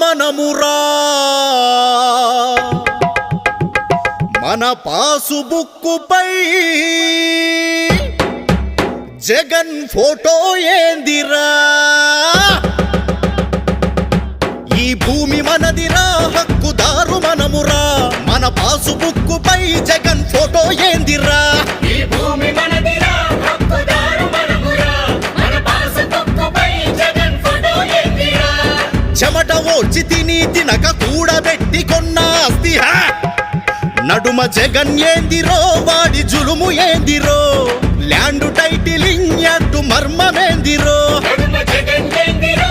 మనమురా. మన పాసుబుక్కుపై జగన్ ఫోటో ఏందిరా? ఈ భూమి మనదిరా హక్కుదారు మనమురా. మన పాసుబుక్కుపై జగన్ ఫోటో ఏందిరా? ఈ భూమి తిని తినక కూడబెట్టి కొన్న ఆస్తి! నడుమ జగన్ ఏందిరో వాడి జులుము ఏందిరో? ల్యాండ్ టైటిలింగ్ అడ్డు మర్మమేందిరో? జగన్ ఏందిరో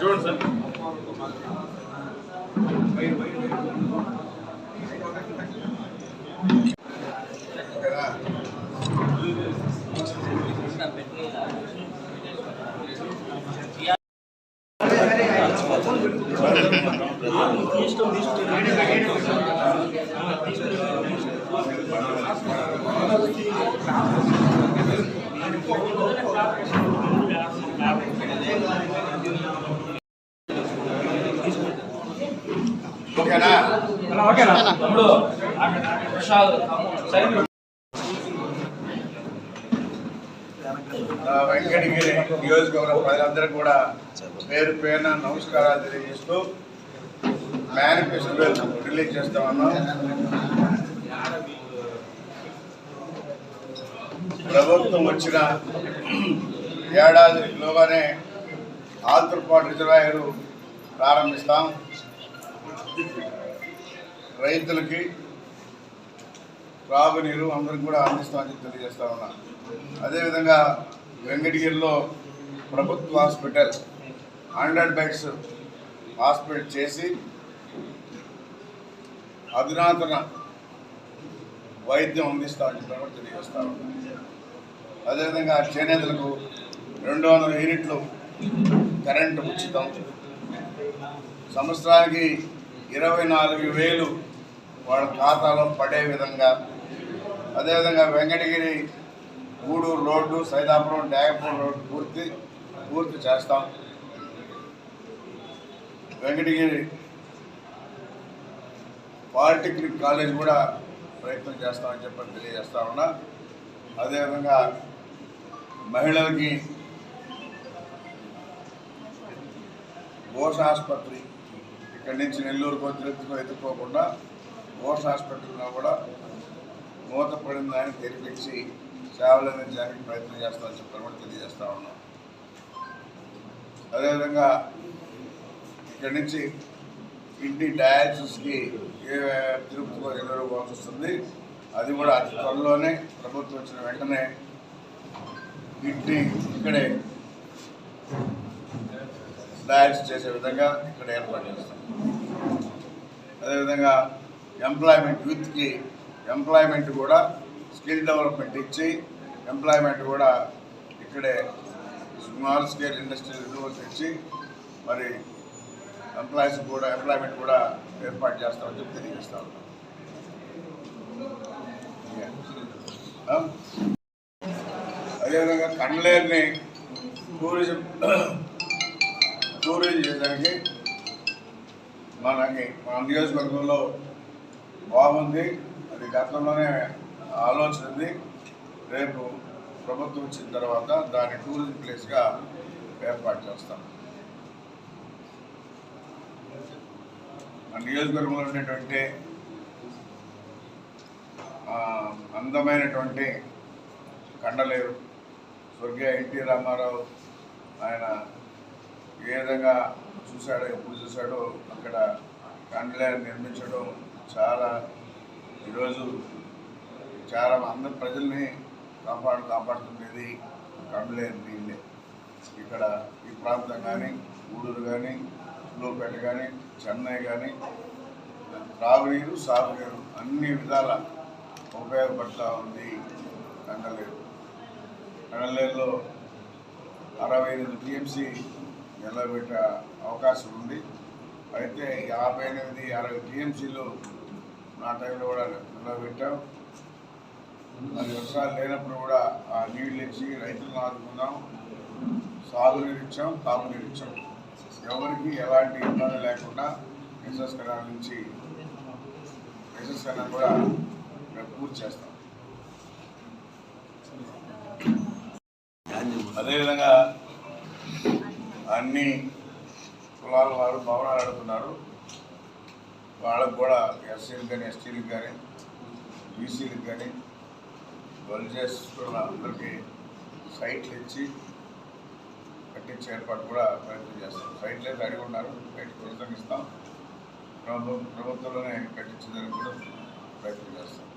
చూడండి సార్ ఓకేనా ఓకేనా తమ్ముడు ప్రసాద్ వెంకటగిరి నియోజకవర్గ ప్రజలందరూ కూడా పేరు పేరున నమస్కారాలు తెలియజేస్తూ మేనిఫెస్టో రిలీజ్ చేస్తా ఉన్నాం. ప్రభుత్వం వచ్చిన ఏడాదిలోగానే ఆల్తర్పాటు రిజర్వాయర్ ప్రారంభిస్తాం. రైతులకి త్రాగునీరు అందరికి కూడా అందిస్తామని తెలియజేస్తా ఉన్నా. అదేవిధంగా వెంకటగిరిలో ప్రభుత్వ హాస్పిటల్ హండ్రెడ్ బెడ్స్ హాస్పిటల్ చేసి అధునాతన వైద్యం అందిస్తామని చెప్పి కూడా తెలియజేస్తా అదేవిధంగా చేనేతలకు రెండు వందల యూనిట్లు కరెంటు ఉచితం. సంవత్సరానికి ఇరవై నాలుగు వేలు వాళ్ళ ఖాతాలో పడే విధంగా. అదేవిధంగా వెంకటగిరి గూడూరు రోడ్డు సైదాపురం డ్యాగపూర్ రోడ్డు పూర్తి పూర్తి చేస్తాం. వెంకటగిరి పాలిటెక్నిక్ కాలేజ్ కూడా ప్రయత్నం చేస్తామని చెప్పని తెలియజేస్తా ఉన్నా. అదేవిధంగా మహిళలకి ఘోష ఆసుపత్రి ఇక్కడి నుంచి నెల్లూరుకు తిరుపతికో ఎత్తుకోకుండా ఘోష ఆసుపత్రిలో కూడా మూతపడిన పడిందని తెరిపించి సేవలు అందించడానికి ప్రయత్నం చేస్తామని చెప్పి కూడా తెలియజేస్తా ఉన్నాం. అదేవిధంగా ఇక్కడి నుంచి ఇంటి డయాలసిస్కి ఏ తిరుపతికో నెల్లూరు పోవాల్సి వస్తుంది. అది కూడా అతి త్వరలోనే ప్రభుత్వం వచ్చిన వెంటనే ఇంటి ఇక్కడే డయాలసిస్ చేసే విధంగా ఇక్కడ ఏర్పాటు చేస్తాం. అదేవిధంగా ఎంప్లాయ్మెంట్ యూత్కి ఎంప్లాయ్మెంట్ కూడా స్కిల్ డెవలప్మెంట్ ఇచ్చి ఎంప్లాయ్మెంట్ కూడా ఇక్కడే స్మాల్ స్కేల్ ఇండస్ట్రియల్ రిజర్వ్స్ ఇచ్చి మరి ఎంప్లాయీస్ కూడా ఎంప్లాయ్మెంట్ కూడా ఏర్పాటు చేస్తామని చెప్పి తెలియజేస్తా ఉన్నాం. అదేవిధంగా కండ్లేరుని టూరిజం టూరిజం చేయడానికి మనకి మన నియోజకవర్గంలో బాగుంది. అది గతంలోనే ఆలోచన ఉంది. రేపు ప్రభుత్వం వచ్చిన తర్వాత దాన్ని టూరిజం ప్లేస్గా ఏర్పాటు చేస్తాం. మన నియోజకవర్గంలో ఉండేటువంటి అందమైనటువంటి కండలేరు స్వర్గీయ ఎన్టీ రామారావు ఆయన ఏ విధంగా చూశాడో ఎప్పుడు చూశాడో అక్కడ కండలేరు నిర్మించడం చాలా ఈరోజు చాలా అందరి ప్రజల్ని కాపాడు కాపాడుతుండేది కండలేని నీళ్ళే. ఇక్కడ ఈ ప్రాంతం కానీ గూడూరు కానీ ఉల్లూరుపేట కానీ చెన్నై కానీ త్రాగునీరు సాగునీరు అన్ని విధాల ఉపయోగపడుతూ ఉంది కండలేరు కండలేరులో అరవై ఎనిమిది టీఎంసీ నిలబెట్టే అవకాశం ఉంది. అయితే యాభై ఎనిమిది అరవై టీఎంసీలు నా టైంలో కూడా నిలబెట్టాం. అది వర్షాలు లేనప్పుడు కూడా ఆ నీళ్ళు ఇచ్చి రైతులను ఆదుకున్నాం సాగునీరు ఇచ్చాం తాగునీరు ఇచ్చాం. ఎవరికి ఎలాంటి ఇబ్బంది లేకుండా ఎస్ఎస్ కెనాల్ నుంచి ఎస్ఎస్ కెనాల్ కూడా మేము పూర్తి చేస్తాం. అదేవిధంగా అన్ని కులాల వారు భవనాలు అడుగుతున్నారు వాళ్ళకు కూడా ఎస్సీలకు కానీ ఎస్టీలకు కానీ బీసీలకు కానీ చేస్తున్న అందరికీ సైట్లు ఇచ్చి కట్టించే ఏర్పాటు కూడా ప్రయత్నం చేస్తాం. సైట్లు అయితే అడిగి ఉన్నారు. సైట్ ప్రభుత్వం ఇస్తాం ప్రభుత్వం ప్రభుత్వంలోనే కట్టించేదానికి కూడా ప్రయత్నం చేస్తాం.